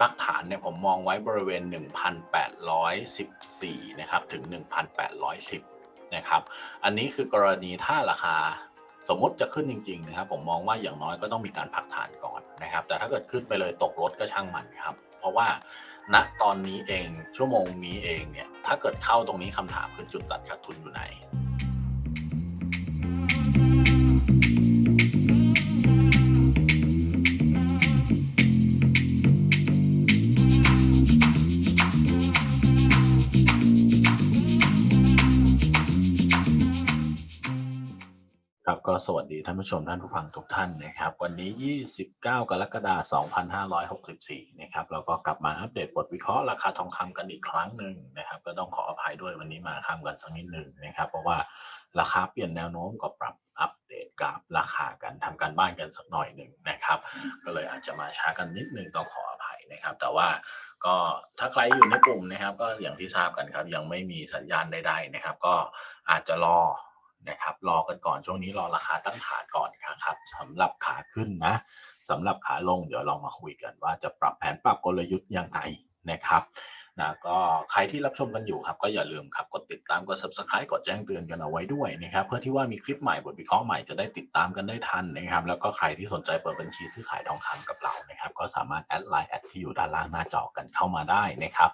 พักฐานเนี่ยผมมองไว้บริเวณ 1,814 นะครับ ถึง 1,810 นะครับ อันนี้คือกรณีถ้าราคาสมมติจะขึ้นจริงๆนะครับ ผมมองว่าอย่างน้อยก็ต้องมีการพักฐานก่อนนะครับ แต่ถ้าเกิดขึ้นไปเลยตกรถก็ช่างมันครับ เพราะว่าณตอนนี้เองชั่วโมงนี้เองเนี่ยถ้าเกิดเข้าตรงนี้คำถามคือจุดตัดขาดทุนอยู่ไหน ครับก็สวัสดีท่านผู้ชมท่านผู้ฟังทุกท่านนะครับ วันนี้ 29 กรกฎาคม 2564 นะครับเราก็กลับมาอัปเดตบทวิเคราะห์ราคาทองคำกันอีกครั้งหนึ่งนะครับ ก็ต้องขออภัยด้วยวันนี้มาค้ำกันสักนิดหนึ่งนะครับ เพราะว่าราคาเปลี่ยนแนวโน้มก็ปรับอัปเดตกับราคากันทำการบ้านกันสักหน่อยหนึ่งนะครับ ก็เลยอาจจะมาช้ากันนิดนึงต้องขออภัยนะครับ แต่ว่าก็ถ้าใครอยู่ในกลุ่มนะครับ ก็อย่างที่ทราบกันครับ ยังไม่มีสัญญาณใดๆนะครับ ก็อาจจะรอ นะครับรอกันก่อนช่วงนี้รอราคาตั้งฐานก่อนครับสำหรับขาขึ้นนะสำหรับขาลงเดี๋ยวลองมาคุยกันว่าจะปรับแผนปรับกลยุทธ์ยังไงนะครับนะก็ใครที่รับชมกันอยู่ครับก็อย่าลืมครับกดติดตามกด subscribe กดแจ้งเตือนกันเอาไว้ด้วยนะครับเพื่อที่ว่ามีคลิปใหม่บทวิเคราะห์ใหม่จะได้ติดตามกันได้ทันนะครับ แล้วก็ใครที่สนใจเปิดบัญชีซื้อขายทองคำกับเรานะครับ ก็สามารถแอดไลน์แอดที่อยู่ด้านล่างหน้าจอกันเข้ามาได้นะครับ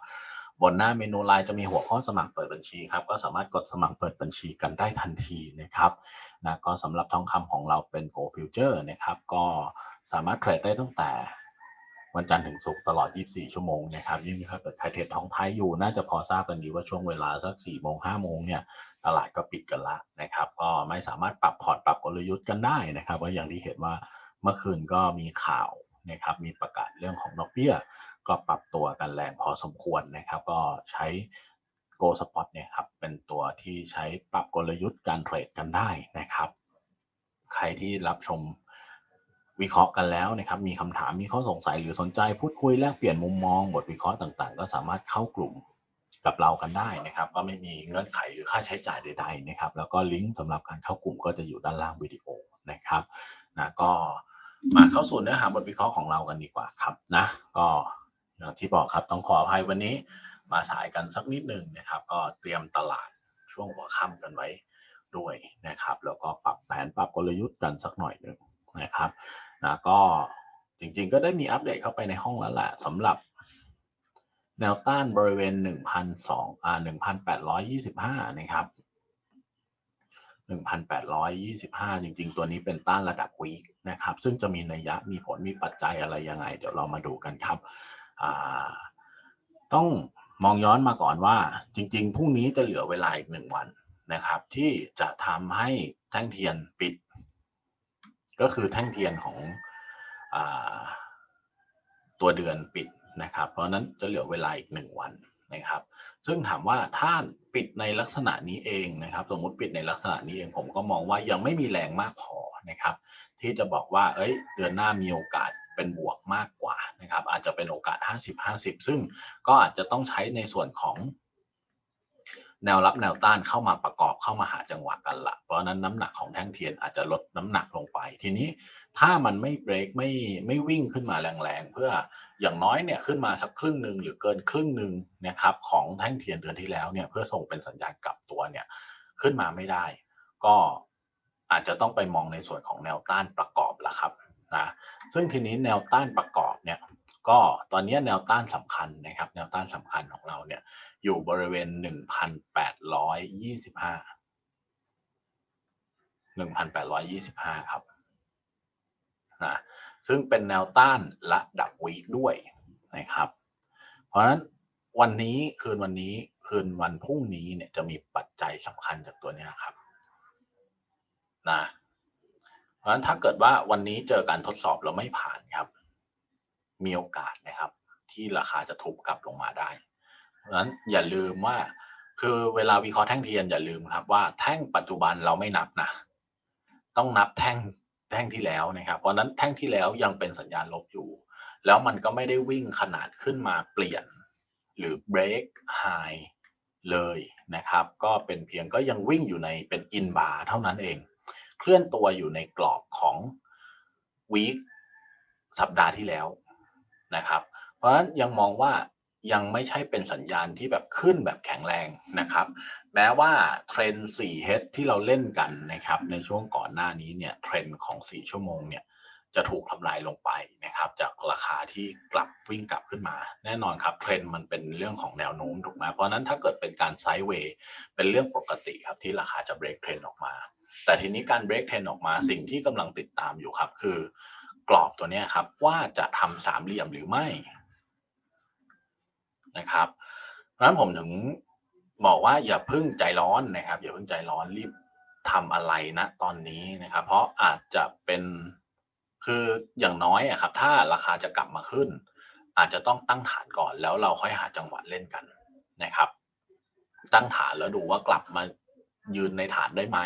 บนหน้าเมนูไลน์จะมีหัวข้อสมัครเปิดบัญชีครับ ก็สามารถกดสมัครเปิดบัญชีกันได้ทันทีนะครับนะก็สำหรับทองคำของเราเป็น Go Future นะครับ ก็สามารถเทรดได้ตั้งแต่วันจันทร์ถึงศุกร์ตลอด 24 ชั่วโมงนะครับยิ่งถ้าเกิดใครเทรดทองไทยอยู่ น่าจะพอทราบกันดีว่าช่วงเวลาสัก 4 โมง 5 โมงเนี่ย ตลาดก็ปิดกันละนะครับ ก็ไม่สามารถปรับพอร์ตปรับกลยุทธ์กันได้นะครับว่าอย่างที่เห็นว่าเมื่อคืนก็มีข่าวนะครับ มีประกาศเรื่องของดอกเบี้ย ก็ปรับตัวกันแรงพอสมควรนะครับ ก็ใช้ Go Spot เนี่ยครับเป็นตัวที่ใช้ปรับกลยุทธ์การเทรดกันได้นะครับ ใครที่รับชมวิเคราะห์กันแล้วนะครับ มีคำถามมีข้อสงสัยหรือสนใจพูดคุยแลกเปลี่ยนมุมมองบทวิเคราะห์ต่างๆ ก็สามารถเข้ากลุ่มกับเรากันได้นะครับ ก็ไม่มีเงื่อนไขหรือค่าใช้จ่ายใดๆนะครับ แล้วก็ลิงก์สำหรับการเข้ากลุ่มก็จะอยู่ด้านล่างวิดีโอนะครับนะก็มาเข้าสู่เนื้อหาบทวิเคราะห์ของเรากันดีกว่าครับนะ ก็ อย่างที่บอกครับต้องขออภัยวันนี้มาสายกันสักนิดหนึ่งนะครับ ก็เตรียมตลาดช่วงหัวค่ำกันไว้ด้วยนะครับ แล้วก็ปรับแผนปรับกลยุทธ์กันสักหน่อยหนึ่งนะครับนะก็จริงๆ ก็ได้มีอัปเดตเข้าไปในห้องแล้วแหละสำหรับแนวต้านบริเวณ1,200อ่า1,825 นะครับ 1,825 จริง ๆ ตัวนี้เป็นต้านระดับวีคนะครับ ซึ่งจะมีนัยยะมีผลมีปัจจัยอะไรยังไง เดี๋ยวเรามาดูกันครับ ต้องมองย้อนมาก่อนว่าจริงๆพรุ่งนี้จะเหลือเวลาอีกหนึ่งวันนะครับ ที่จะทำให้แท่งเทียนปิด ก็คือแท่งเทียนของอตัวเดือนปิดนะครับ เพราะนั้นจะเหลือเวลาอีกหนึ่งวันนะครับ ซึ่งถามว่าถ้าปิดในลักษณะนี้เองนะครับ สมมติปิดในลักษณะนี้เองผมก็มองว่ายังไม่มีแรงมากพอนะครับ ที่จะบอกว่า เอ้ย เดือนหน้ามีโอกาส เป็นบวกมากกว่านะครับ อาจจะเป็นโอกาส 50-50 ซึ่งก็อาจจะต้องใช้ในส่วนของแนวรับแนวต้านเข้ามาประกอบเข้ามาหาจังหวะกันละเพราะฉะนั้นน้ำหนักของแท่งเทียนอาจจะลดน้ำหนักลงไป ทีนี้ถ้ามันไม่เบรกไม่ไม่วิ่งขึ้นมาแรงๆ เพื่ออย่างน้อยเนี่ยขึ้นมาสักครึ่งหนึ่งหรือเกินครึ่งหนึ่งนะครับของแท่งเทียนเดือนที่แล้วเนี่ยเพื่อส่งเป็นสัญญาณกลับตัวเนี่ยขึ้นมาไม่ได้ ก็อาจจะต้องไปมองในส่วนของแนวต้านประกอบละครับ นะซึ่งทีนี้แนวต้านประกอบเนี่ยก็ตอนนี้แนวต้านสำคัญนะครับแนวต้านสำคัญของเราเนี่ยอยู่บริเวณ 1,825 1,825 ครับนะซึ่งเป็นแนวต้านระดับวีคด้วยนะครับ เพราะฉะนั้นวันนี้คืนวันนี้คืนวันพรุ่งนี้เนี่ยจะมีปัจจัยสำคัญจากตัวนี้ยครับนะ ราะฉะนั้นถ้าเกิดว่าวันนี้เจอการทดสอบแล้วไม่ผ่านครับ มีโอกาสนะครับ ที่ราคาจะทุบกลับลงมาได้เพราะฉะนั้นอย่าลืมว่า คือเวลาวิเคราะห์แท่งเทียนอย่าลืมครับว่าแท่งปัจจุบันเราไม่นับนะต้องนับแท่งแท่งที่แล้วนะครับ เพราะฉะนั้นแท่งที่แล้วยังเป็นสัญญาณลบอยู่ แล้วมันก็ไม่ได้วิ่งขนาดขึ้นมาเปลี่ยน หรือ break high เลยนะครับ ก็เป็นเพียงก็ยังวิ่งอยู่ในเป็น in bar เท่านั้นเอง เคลื่อนตัวอยู่ในกรอบของ week สัปดาห์ที่แล้วนะครับ เพราะฉะนั้นยังมองว่ายังไม่ใช่เป็นสัญญาณที่แบบขึ้นแบบแข็งแรงนะครับ แม้ว่าเทรนด์ 4 h ที่เราเล่นกันนะครับ ในช่วงก่อนหน้านี้เนี่ยเทรนด์ของ 4 ชั่วโมงเนี่ยจะถูกทำลายลงไปนะครับ จากราคาที่กลับวิ่งกลับขึ้นมา แน่นอนครับเทรนด์มันเป็นเรื่องของแนวโน้มถูกไหมเพราะฉะนั้นถ้าเกิดเป็นการไซด์เวย์เป็นเรื่องปกติครับที่ราคาจะเบรกเทรนด์ออกมา แต่ทีนี้การเบรกเทรนด์ออกมาสิ่งที่กำลังติดตามอยู่ครับ คือกรอบตัวเนี้ยครับ ว่าจะทำสามเหลี่ยมหรือไม่นะครับเพราะฉะนั้นผมถึงบอกว่าอย่าเพึ่งใจร้อนนะครับ อย่าเพึ่งใจร้อนรีบทำอะไรนะตอนนี้นะครับ เพราะอาจจะเป็นคืออย่างน้อยอะครับ ถ้าราคาจะกลับมาขึ้น อาจจะต้องตั้งฐานก่อนแล้วเราค่อยหาจังหวะเล่นกันนะครับ ตั้งฐานแล้วดูว่ากลับมา ยืนในฐานได้ไหม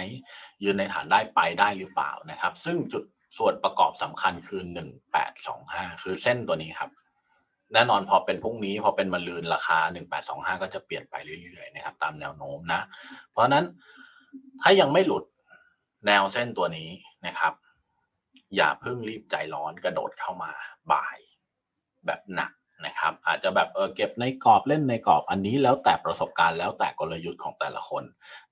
ยืนในฐานได้ไปได้หรือเปล่านะครับ ซึ่งจุดส่วนประกอบสำคัญคือหนึ่งแปดสองห้าคือเส้นตัวนี้ครับแน่นอนพอเป็นพรุ่งนี้พอเป็นมะรืนราคา 1825 ก็จะเปลี่ยนไปเรื่อยๆนะครับ ตามแนวโน้มนะ เพราะฉะนั้นถ้ายังไม่หลุดแนวเส้นตัวนี้นะครับ อย่าเพิ่งรีบใจร้อนกระโดดเข้ามาบ่าย แบบหนัก นะครับอาจจะแบบเออเก็บในกรอบเล่นในกรอบอันนี้แล้วแต่ประสบการณ์แล้วแต่กลยุทธ์ของแต่ละคน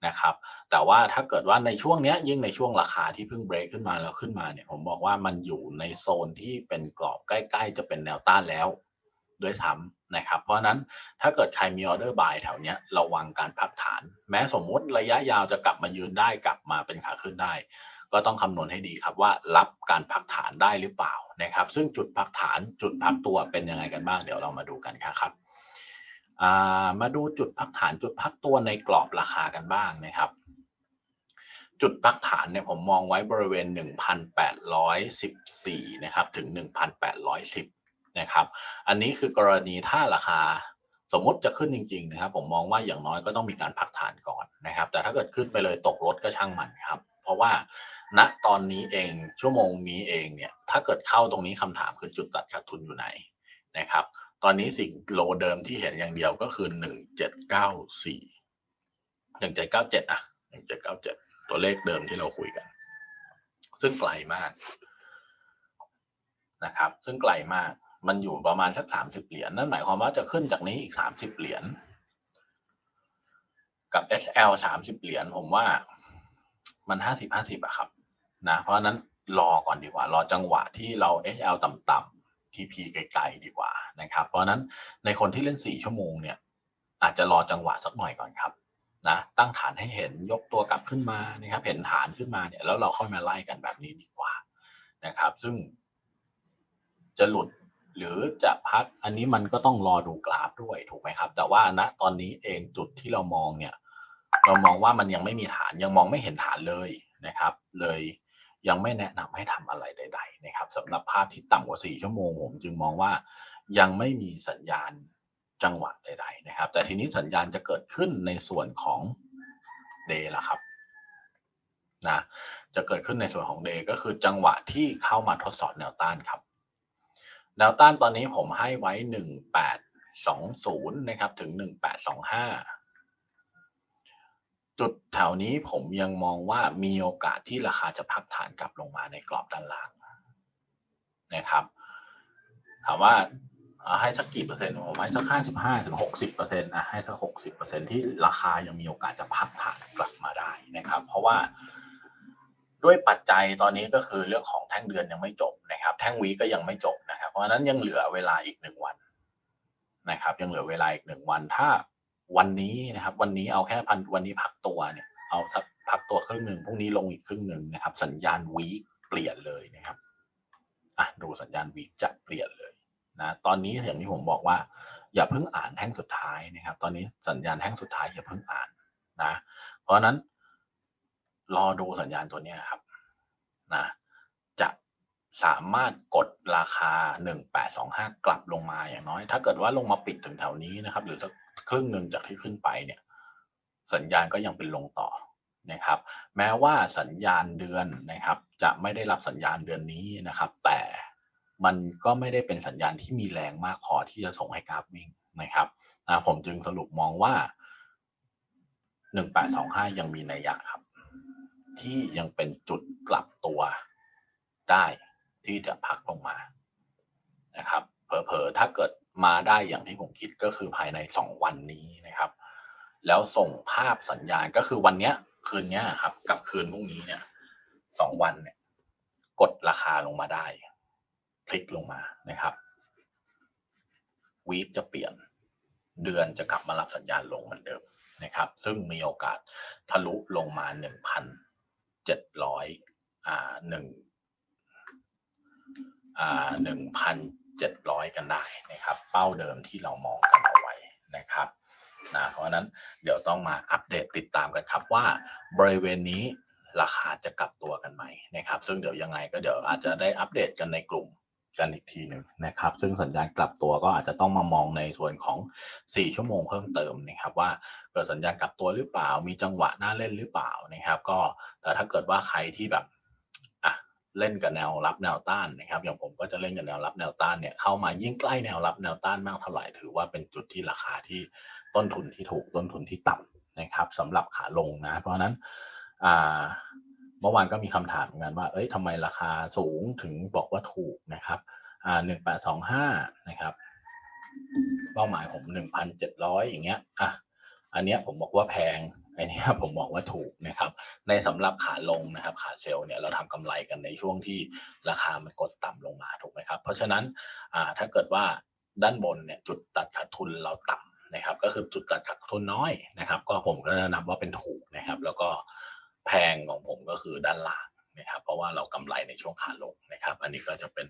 นะครับ แต่ว่าถ้าเกิดว่าในช่วงเนี้ยยิ่งในช่วงราคาที่เพิ่งเบรกขึ้นมาแล้วขึ้นมาเนี่ยผมบอกว่ามันอยู่ในโซนที่เป็นกรอบใกล้ ๆ จะเป็นแนวต้านแล้วด้วยซ้ำ นะครับ เพราะนั้นถ้าเกิดใครมีออเดอร์บายแถวเนี้ยระวังการพักฐาน แม้สมมุติระยะยาวจะกลับมายืนได้กลับมาเป็นขาขึ้นได้ ก็ต้องคำนวณให้ดีครับว่ารับการพักฐานได้หรือเปล่านะครับ ซึ่งจุดพักฐานจุดพักตัวเป็นยังไงกันบ้างเดี๋ยวเรามาดูกันครับมาดูจุดพักฐานจุดพักตัวในกรอบราคากันบ้างนะครับจุดพักฐานเนี่ยผมมองไว้บริเวณ 1,814 นะครับ ถึง 1,810 นะครับ อันนี้คือกรณีถ้าราคาสมมติจะขึ้นจริง ๆ นะครับ ผมมองว่าอย่างน้อยก็ต้องมีการพักฐานก่อนนะครับ แต่ถ้าเกิดขึ้นไปเลยตกรถก็ช่างมันครับ เพราะว่าณตอนนี้เองชั่วโมงนี้เองเนี่ยถ้าเกิดเข้าตรงนี้คำถามคือจุดตัดขาดทุนอยู่ไหนนะครับ ตอนนี้สิ่งโลเดิมที่เห็นอย่างเดียวก็คือหนึ่งเจ็ดเก้าสี่หนึ่งเจ็ดเก้าเจ็ดอะหนึ่งเจ็ดเก้าเจ็ดตัวเลขเดิมที่เราคุยกัน ซึ่งไกลมากนะครับ ซึ่งไกลมาก มันอยู่ประมาณสักสามสิบเหรียญนั่นหมายความว่าจะขึ้นจากนี้อีกสามสิบเหรียญกับ SL สามสิบเหรียญผมว่ามันห้าสิบห้าสิบอะครับนะเพราะนั้นรอก่อนดีกว่า รอจังหวะที่เรา HL ต่ำๆ TP ไกลๆดีกว่านะครับ เพราะนั้นในคนที่เล่น4ชั่วโมงเนี่ย อาจจะรอจังหวะสักหน่อยก่อนครับนะตั้งฐานให้เห็นยกตัวกลับขึ้นมานะครับ เห็นฐานขึ้นมาเนี่ยแล้วเราค่อยมาไล่กันแบบนี้ดีกว่านะครับ ซึ่งจะหลุด หรือจะพักอันนี้มันก็ต้องรอดูกราฟด้วยถูกไหมครับ แต่ว่าณตอนนี้เองจุดที่เรามองเนี่ย เรามองว่ามันยังไม่มีฐานยังมองไม่เห็นฐานเลยนะครับ เลยยังไม่แนะนำให้ทำอะไรใด ๆ นะครับสำหรับภาพที่ต่ำกว่า 4 ชั่วโมงผมจึงมองว่ายังไม่มีสัญญาณจังหวะใด ๆ นะครับ แต่ทีนี้สัญญาณจะเกิดขึ้นในส่วนของเดย์ละครับนะจะเกิดขึ้นในส่วนของเดย์ก็คือจังหวะที่เข้ามาทดสอบแนวต้านครับ แนวต้านตอนนี้ผมให้ไว้ 1820 นะครับ ถึง 1825 จุดแถวนี้ผมยังมองว่ามีโอกาสที่ราคาจะพักฐานกลับลงมาในกรอบด้านล่างนะครับ ถามว่าให้สักกี่เปอร์เซ็นต์ผมให้สักห้าสิบห้าถึงหกสิบเปอร์เซ็นต์นะให้สักหกสิบเปอร์เซ็นต์ที่ราคายังมีโอกาสจะพักฐานกลับมาได้นะครับ เพราะว่า ด้วยปัจจัยตอนนี้ก็คือเรื่องของแท่งเดือนยังไม่จบนะครับ แท่งวีก็ยังไม่จบนะครับ เพราะฉะนั้นยังเหลือเวลาอีกหนึ่งวันนะครับ ยังเหลือเวลาอีกหนึ่งวันถ้าวันนี้นะครับ วันนี้เอาแค่พันวันนี้พักตัวเนี่ย เอาพักตัวครึ่งหนึ่งพรุ่งนี้ลงอีกครึ่งหนึ่งนะครับ สัญญาณวีคเปลี่ยนเลยนะครับอะดูสัญญาณวีคจะเปลี่ยนเลยนะตอนนี้อย่างที่ผมบอกว่า อย่าเพิ่งอ่านแท่งสุดท้ายนะครับ ตอนนี้สัญญาณแท่งสุดท้ายอย่าเพิ่งอ่านนะ เพราะนั้น รอดูสัญญาณตัวนี้ครับนะจะสามารถกดราคา 1825 กลับลงมาอย่างน้อย ถ้าเกิดว่าลงมาปิดถึงแถวนี้นะครับ หรือสักครึ่งหนึ่งจากที่ขึ้นไปเนี่ย สัญญาณก็ยังเป็นลงต่อนะครับ แม้ว่าสัญญาณเดือนนะครับ จะไม่ได้รับสัญญาณเดือนนี้นะครับ แต่มันก็ไม่ได้เป็นสัญญาณที่มีแรงมากพอที่จะส่งให้กราฟวิ่งนะครับนะผมจึงสรุปมองว่า 1825 ยังมีนัยยะครับ ที่ยังเป็นจุดกลับตัวได้ที่จะพักลงมานะครับเผลอๆถ้าเกิดมาได้อย่างที่ผมคิดก็คือภายในสองวันนี้นะครับ แล้วส่งภาพสัญญาณก็คือวันเนี้ยคืนเนี้ยครับ กับคืนพรุ่งนี้เนี่ยสองวันเนี่ย กดราคาลงมาได้ พลิกลงมานะครับวีคจะเปลี่ยนเดือนจะกลับมารับสัญญาณลงเหมือนเดิมนะครับ ซึ่งมีโอกาสทะลุลงมาหนึ่งพัน เจ็ดร้อยอ่าหนึ่งอ่าหนึ่งพันเจ็ดร้อยกันได้นะครับ เป้าเดิมที่เรามองกันเอาไว้นะครับนะเพราะฉะนั้นเดี๋ยวต้องมาอัปเดตติดตามกันครับว่าบริเวณนี้ราคาจะกลับตัวกันไหมนะครับ ซึ่งเดี๋ยวยังไงก็เดี๋ยวอาจจะได้อัปเดตกันในกลุ่ม กันอีกทีหนึ่งนะครับ ซึ่งสัญญาณกลับตัวก็อาจจะต้องมามองในส่วนของ 4 ชั่วโมงเพิ่มเติมนะครับ ว่าเกิดสัญญาณกลับตัวหรือเปล่า มีจังหวะน่าเล่นหรือเปล่านะครับ ก็แต่ถ้าเกิดว่าใครที่แบบอะเล่นกับแนวรับแนวต้านนะครับ อย่างผมก็จะเล่นกับแนวรับแนวต้านเนี่ยเข้ามายิ่งใกล้แนวรับแนวต้านมากเท่าไหร่ถือว่าเป็นจุดที่ราคาที่ต้นทุนที่ถูกต้นทุนที่ต่ำนะครับสำหรับขาลงนะ เพราะฉะนั้น เมื่อวานก็มีคำถามเหมือนกันว่า เอ้ยทำไมราคาสูงถึงบอกว่าถูกนะครับอ่าหนึ่งแปดสองห้านะครับ เป้าหมายผมหนึ่งพันเจ็ดร้อยอย่างเงี้ย อะ อันเนี้ยผมบอกว่าแพงอันเนี้ยผมบอกว่าถูกนะครับ ในสำหรับขาลงนะครับ ขาเซลล์เนี่ยเราทำกำไรกันในช่วงที่ราคามันกดต่ำลงมาถูกไหมครับ เพราะฉะนั้นอ่าถ้าเกิดว่าด้านบนเนี่ยจุดตัดขาดทุนเราต่ำนะครับ ก็คือจุดตัดขาดทุนน้อยนะครับ ก็ผมก็จะนับว่าเป็นถูกนะครับ แล้วก็ แพงของผมก็คือด้านล่างนะครับ เพราะว่าเรากำไรในช่วงขาลงนะครับ อันนี้ก็จะเป็น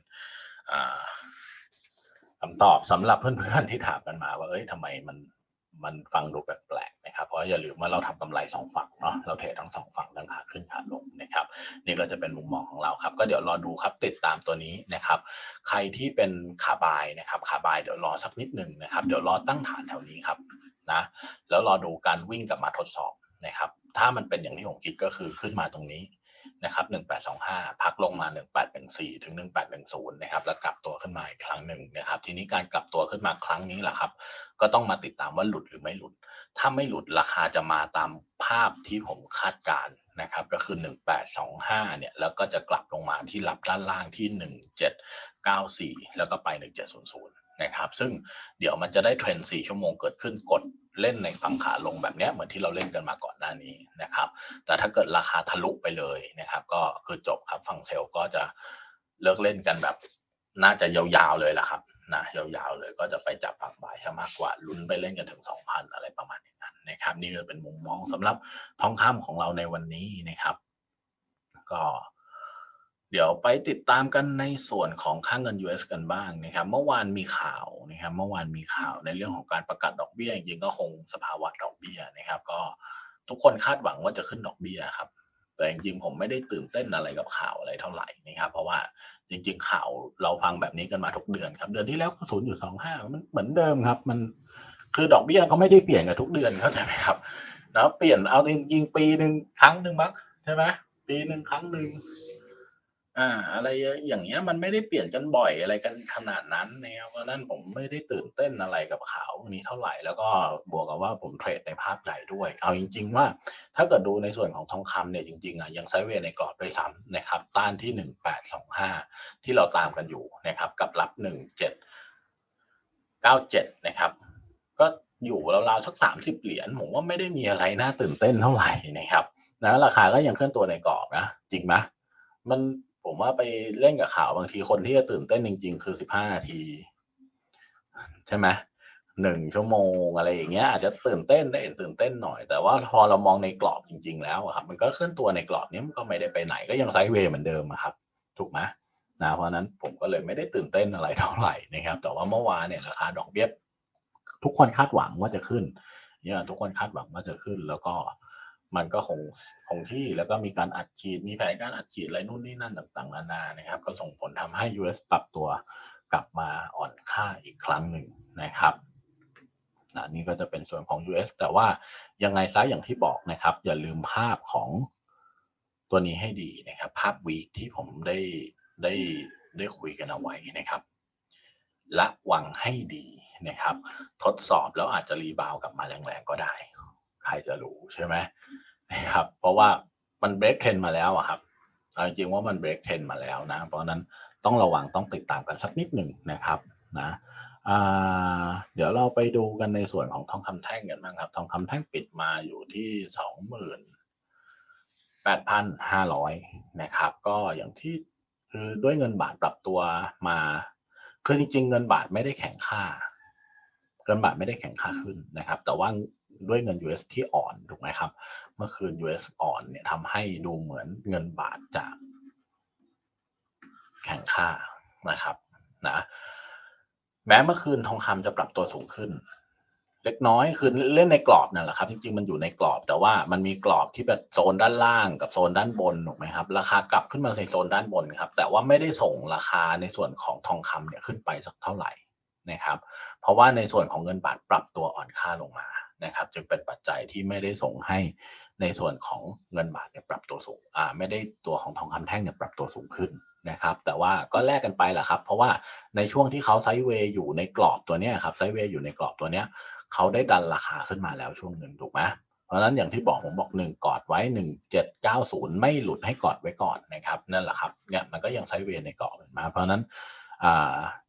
อ่าคำตอบสำหรับเพื่อนๆที่ถามกันมาว่าเอ้ยทำไมมันมันฟังดูแปลกๆนะครับ เพราะอย่าลืมว่าเราทำกำไรสองฝั่งเนาะเราเทรดทั้งสองฝั่งทั้งขาขึ้นขาลงนะครับ นี่ก็จะเป็นมุมมองของเราครับ ก็เดี๋ยวรอดูครับติดตามตัวนี้นะครับ ใครที่เป็นขาบายนะครับขาบายเดี๋ยวรอสักนิดหนึ่งนะครับ เดี๋ยวรอตั้งฐานแถวนี้ครับนะแล้วรอดูการวิ่งกลับมาทดสอบ นะครับ ถ้ามันเป็นอย่างที่ผมคิดก็คือขึ้นมาตรงนี้นะครับ 1825 พักลงมา 1814 ถึง 1810 นะครับ แล้วกลับตัวขึ้นมาอีกครั้งหนึ่งนะครับ ทีนี้การกลับตัวขึ้นมาครั้งนี้แหละครับ ก็ต้องมาติดตามว่าหลุดหรือไม่หลุด ถ้าไม่หลุดราคาจะมาตามภาพที่ผมคาดการณ์นะครับ ก็คือ 1825 เนี่ย แล้วก็จะกลับลงมาที่รับด้านล่างที่ 1794 แล้วก็ไป 1700 นะครับ ซึ่งเดี๋ยวมันจะได้เทรนด์4ชั่วโมงเกิดขึ้นกดเล่นในฝั่งขาลงแบบนี้เหมือนที่เราเล่นกันมาก่อนหน้านี้นะครับ แต่ถ้าเกิดราคาทะลุไปเลยนะครับ ก็คือจบครับฝั่งเซลล์ก็จะเลิกเล่นกันแบบ น่าจะยาวๆเลยละครับนะยาวๆเลยก็จะไปจับฝั่งบ่ายซะมากกว่าลุ้นไปเล่นกันถึง 2,000 อะไรประมาณนั้นนะครับ นี่ก็เป็นมุมมองสำหรับทองคำของเราในวันนี้นะครับ ก็ เดี๋ยวไปติดตามกันในส่วนของค่างเงิน US กันบ้างนะครับ เมื่อวานมีข่าวนะครับ เมื่อวานมีข่าวในเรื่องของการประกาศดอกเบี้ยจริงๆก็คงสภาวะดอกเบี้ยนะครับ ก็ทุกคนคาดหวังว่าจะขึ้นดอกเบี้ยครับ แต่จริงๆผมไม่ได้ตื่นเต้นอะไรกับข่าวอะไรเท่าไหร่นะครับ เพราะว่าจริง ๆ ข่าวเราฟังแบบนี้กันมาทุกเดือนครับ เดือนที่แล้วก็ศูนย์อยู่สองห้ามันเหมือนเดิมครับ มันคือดอกเบี้ยก็ไม่ได้เปลี่ยนกันทุกเดือนเข้าใจไหมครับแล้วเปลี่ยนเอาจริงๆปีหนึ่งครั้งหนึ่งมั้งใช่ไหมปีหนึ่งครั้งหนึ่ง อ่า อะไรอย่างเงี้ยมันไม่ได้เปลี่ยนกันบ่อยอะไรกันขนาดนั้นนะครับเพราะนั้นผมไม่ได้ตื่นเต้นอะไรกับข่าวนี้เท่าไหร่แล้วก็บวกกับว่าผมเทรดในภาพใหญ่ด้วย เอาจริง ๆ ว่า ถ้าเกิดดูในส่วนของทองคำเนี่ยจริงๆอะยังไซเวในกรอบด้วยซ้ำนะครับต้านที่หนึ่งแปดสองห้าที่เราตามกันอยู่นะครับกับรับหนึ่งเจ็ดเก้าเจ็ดนะครับ ก็อยู่ราวๆสักสามสิบเหรียญผมว่าไม่ได้มีอะไรน่าตื่นเต้นเท่าไหร่นะครับนะราคาก็ยังเคลื่อนตัวในกรอบนะจริงไหมมัน ผมว่าไปเล่นกับข่าวบางทีคนที่จะตื่นเต้นจริง ๆ คือสิบห้านาที ใช่ไหมหนึ่งชั่วโมงอะไรอย่างเงี้ยอาจจะตื่นเต้นได้ตื่นเต้นหน่อย แต่ว่าพอเรามองในกรอบจริง ๆ แล้วครับ มันก็เคลื่อนตัวในกรอบนี้มันก็ไม่ได้ไปไหนก็ยังไซด์เวย์เหมือนเดิมครับ ถูกไหมนะเพราะฉะนั้นผมก็เลยไม่ได้ตื่นเต้นอะไรเท่าไหร่นะครับ แต่ว่าเมื่อวานเนี่ยราคาดอกเบี้ยทุกคนคาดหวังว่าจะขึ้นเนี่ยทุกคนคาดหวังว่าจะขึ้นแล้วก็ มันก็คงคงที่แล้วก็มีการอัดฉีดมีแผนการอัดฉีดอะไรนู่นนี่นั่นต่างๆนานานะครับ ก็ส่งผลทำให้ US ปรับตัวกลับมาอ่อนค่าอีกครั้งหนึ่งนะครับน,นี่ก็จะเป็นส่วนของ US แต่ว่ายังไงซะอย่างที่บอกนะครับ อย่าลืมภาพของตัวนี้ให้ดีนะครับ ภาพวีคที่ผมได้ได้ได้คุยกันเอาไว้นะครับระวังให้ดีนะครับ ทดสอบแล้วอาจจะรีบาวกลับมาแรงๆก็ได้ ใครจะรู้ใช่ไหมนะครับ เพราะว่ามันเบรกเทรนมาแล้วอะครับเอาจริงๆว่ามันเบรกเทรนมาแล้วนะ เพราะนั้นต้องระวังต้องติดตามกันสักนิดหนึ่งนะครับนะเดี๋ยวเราไปดูกันในส่วนของทองคำแท่งกันบ้างครับ ทองคำแท่งปิดมาอยู่ที่สองหมื่นแปดพันห้าร้อยนะครับ ก็อย่างที่คือด้วยเงินบาทปรับตัวมาคือจริง ๆ เงินบาทไม่ได้แข็งค่า เงินบาทไม่ได้แข็งค่าขึ้นนะครับ แต่ว่า ด้วยเงิน US ที่อ่อนถูกไหมครับ เมื่อคืน US อ่อนเนี่ยทำให้ดูเหมือนเงินบาทจะแข็งค่านะครับนะแม้เมื่อคืนทองคำจะปรับตัวสูงขึ้น เล็กน้อยคือเล่นในกรอบนั่นแหละครับ จริงๆมันอยู่ในกรอบ แต่ว่ามันมีกรอบที่แบบโซนด้านล่างกับโซนด้านบนถูกไหมครับ ราคากลับขึ้นมาในโซนด้านบนครับ แต่ว่าไม่ได้ส่งราคาในส่วนของทองคำเนี่ยขึ้นไปสักเท่าไหร่นะครับ เพราะว่าในส่วนของเงินบาทปรับตัวอ่อนค่าลงมา นะครับ จึงเป็นปัจจัยที่ไม่ได้ส่งให้ในส่วนของเงินบาทเนี่ยปรับตัวสูงอ่าไม่ได้ตัวของทองคำแท่งเนี่ยปรับตัวสูงขึ้นนะครับ แต่ว่าก็แลกกันไปแหละครับ เพราะว่าในช่วงที่เขาไซด์เวย์อยู่ในกรอบตัวเนี้ยครับไซด์เวย์อยู่ในกรอบตัวเนี้ยเขาได้ดันราคาขึ้นมาแล้วช่วงหนึ่งถูกไหมเพราะนั้นอย่างที่บอกผมบอกหนึ่งกอดไว้หนึ่งเจ็ดเก้าศูนย์ไม่หลุดให้กอดไว้ก่อนนะครับนั่นแหละครับเนี่ยมันก็ยังไซด์เวย์ในกรอบมา เพราะนั้น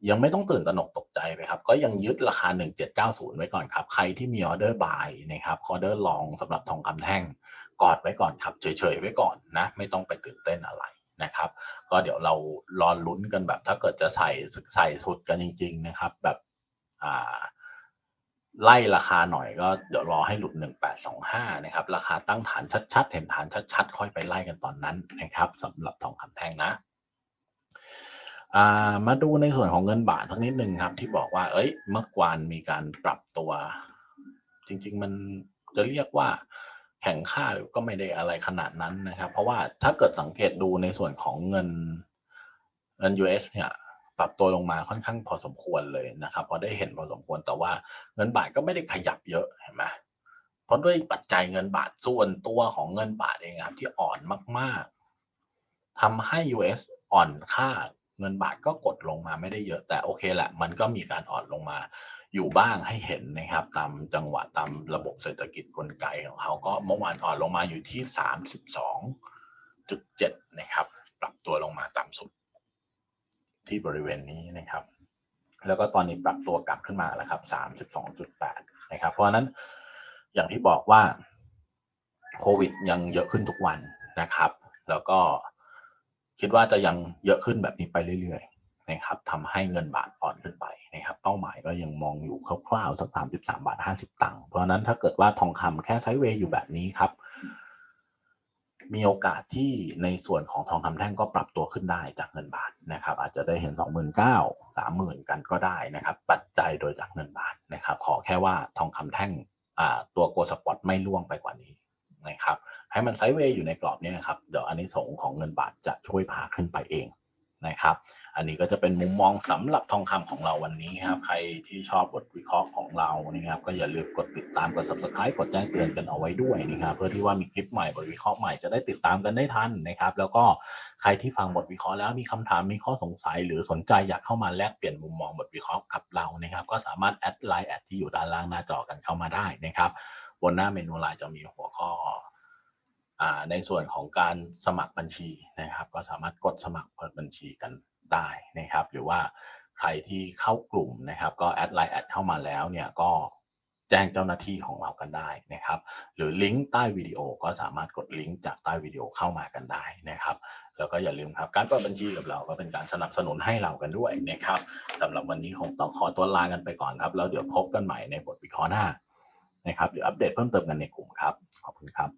ยังไม่ต้องตื่นตระหนกตกใจไปครับ ก็ยังยึดราคา 1790 ไว้ก่อนครับ ใครที่มีออเดอร์บายนะครับออเดอร์ลองสำหรับทองคำแท่งกอดไว้ก่อนครับ เฉยๆไว้ก่อนนะ ไม่ต้องไปตื่นเต้นอะไรนะครับ ก็เดี๋ยวเรารอลุ้นกันแบบ ถ้าเกิดจะใส่ใส่สุดกันจริง ๆ นะครับ แบบไล่ราคาหน่อยก็เดี๋ยวรอให้หลุด 1825 นะครับ ราคาตั้งฐานชัดๆ เห็นฐานชัดๆ ค่อยไปไล่กันตอนนั้นนะครับสำหรับทองคำแท่งนะ อ่ามาดูในส่วนของเงินบาททั้งนิดหนึ่งครับ ที่บอกว่า เอ้ย เมื่อวานมีการปรับตัว จริง ๆ มันจะเรียกว่าแข็งค่าก็ไม่ได้อะไรขนาดนั้นนะครับ เพราะว่าถ้าเกิดสังเกตดูในส่วนของเงินเงิน US เนี่ยปรับตัวลงมาค่อนข้างพอสมควรเลยนะครับพอได้เห็นพอสมควรแต่ว่าเงินบาทก็ไม่ได้ขยับเยอะเห็นไหมเพราะด้วยปัจจัยเงินบาทส่วนตัวของเงินบาทเองครับที่อ่อนมาก ๆทำให้ US อ่อนค่า เงินบาทก็กดลงมาไม่ได้เยอะแต่โอเคแหละ มันก็มีการอ่อนลงมาอยู่บ้างให้เห็นนะครับ ตามจังหวะตามระบบเศรษฐกิจกลไกของเขาก็เมื่อวานอ่อนลงมาอยู่ที่ 32.7 นะครับ ปรับตัวลงมาต่ำสุด ที่บริเวณนี้นะครับ แล้วก็ตอนนี้ปรับตัวกลับขึ้นมาแล้วครับ 32.8 นะครับ เพราะฉะนั้นอย่างที่บอกว่าโควิดยังเยอะขึ้นทุกวันนะครับ แล้วก็ คิดว่าจะยังเยอะขึ้นแบบนี้ไปเรื่อยๆนะครับทำให้เงินบาทอ่อนขึ้นไปนะครับ เป้าหมายก็ยังมองอยู่คร่าวๆสัก33บาท50ตังค์เพราะนั้นถ้าเกิดว่าทองคำแค่ไซด์เวย์อยู่แบบนี้ครับ มีโอกาสที่ในส่วนของทองคำแท่งก็ปรับตัวขึ้นได้จากเงินบาทนะครับ อาจจะได้เห็น29,000 30,000กันก็ได้นะครับ ปัจจัยโดยจากเงินบาทนะครับ ขอแค่ว่าทองคำแท่งตัวโกลสปอตไม่ล่วงไปกว่านี้ นะครับให้มันไซด์เวย์อยู่ในกรอบนี้นะครับเดี๋ยวอันนี้สงของเงินบาทจะช่วยพาขึ้นไปเองนะครับ อันนี้ก็จะเป็นมุมมองสำหรับทองคำของเราวันนี้ครับ ใครที่ชอบบทวิเคราะห์ของเรานะครับ ก็อย่าลืมกดติดตามกด subscribe กดแจ้งเตือนกันเอาไว้ด้วยนะครับ เพื่อที่ว่ามีคลิปใหม่บทวิเคราะห์ใหม่จะได้ติดตามกันได้ทันนะครับ แล้วก็ใครที่ฟังบทวิเคราะห์แล้วมีคำถามมีข้อสงสัย หรือสนใจอยากเข้ามาแลกเปลี่ยนมุมมองบทวิเคราะห์กับเรานะครับ ก็สามารถแอดไลน์แอดที่อยู่ด้านล่างหน้าจอกันเข้ามาได้นะครับ บนหน้าเมนูไลน์จะมีหัวข้อในส่วนของการสมัครบัญชีนะครับ ก็สามารถกดสมัครเปิดบัญชีกันได้นะครับ หรือว่าใครที่เข้ากลุ่มนะครับ ก็แอดไลน์แอดเข้ามาแล้วเนี่ยก็แจ้งเจ้าหน้าที่ของเรากันได้นะครับ หรือลิงก์ใต้วิดีโอก็สามารถกดลิงก์จากใต้วิดีโอเข้ามากันได้นะครับ แล้วก็อย่าลืมครับการเปิดบัญชีกับเราก็เป็นการสนับสนุนให้เรากันด้วยนะครับสำหรับวันนี้คงต้องขอตัวลากันไปก่อนครับ แล้วเดี๋ยวพบกันใหม่ในบทวิเคราะห์หน้า นะครับหรืออัปเดตเพิ่มเติมกันในกลุ่มครับ ขอบคุณครับ